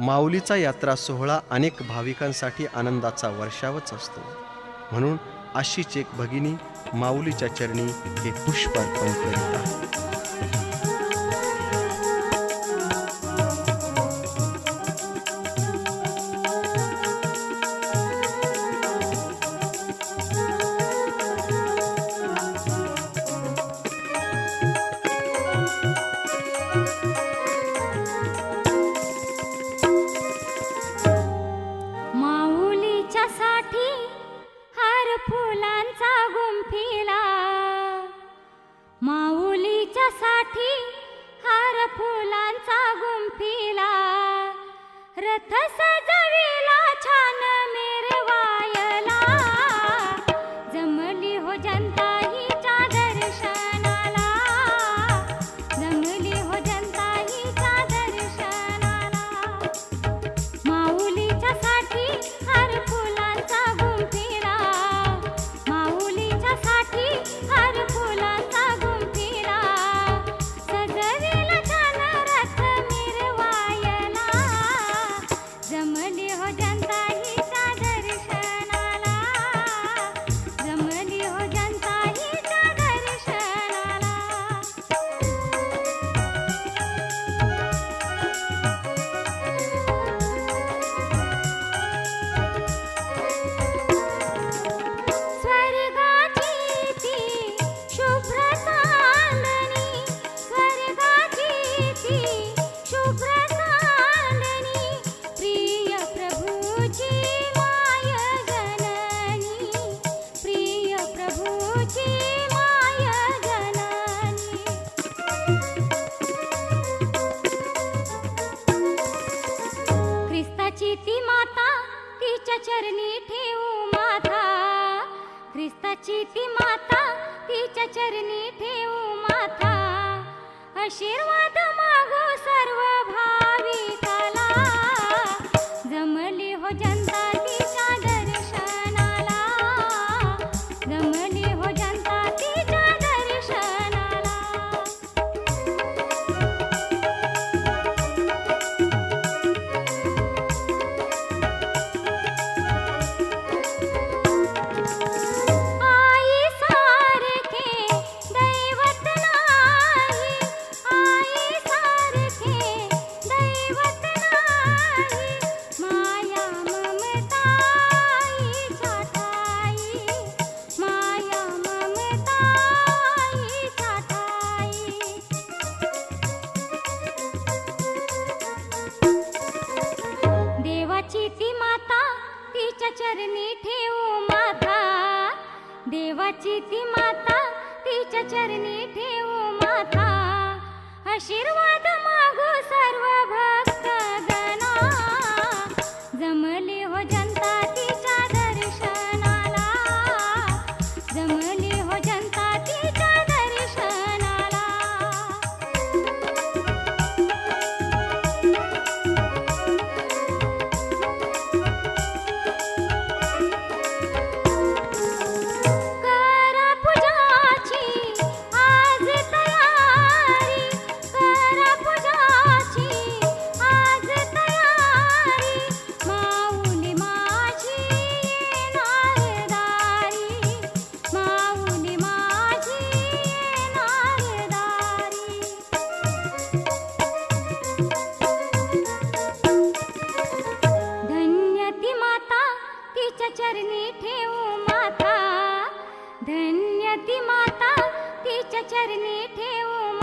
माऊलीचा यात्रा सोहळा अनेक भाविकांसाठी आनंदाचा वर्षावच असतो. म्हणून अशीच एक भगिनी माऊलीच्या चरणी हे पुष्प अर्पण करीत आहे. たさ तिच्या चरणी ठेवू माथा ख्रिस्ताची ती माता तिच्या चरणी ठेवू माथा आशीर्वाद चरणी ठेवू माता. देवाची ती माता तिच्या चरणी ठेवू माता. आशीर्वाद चरणी ठेवू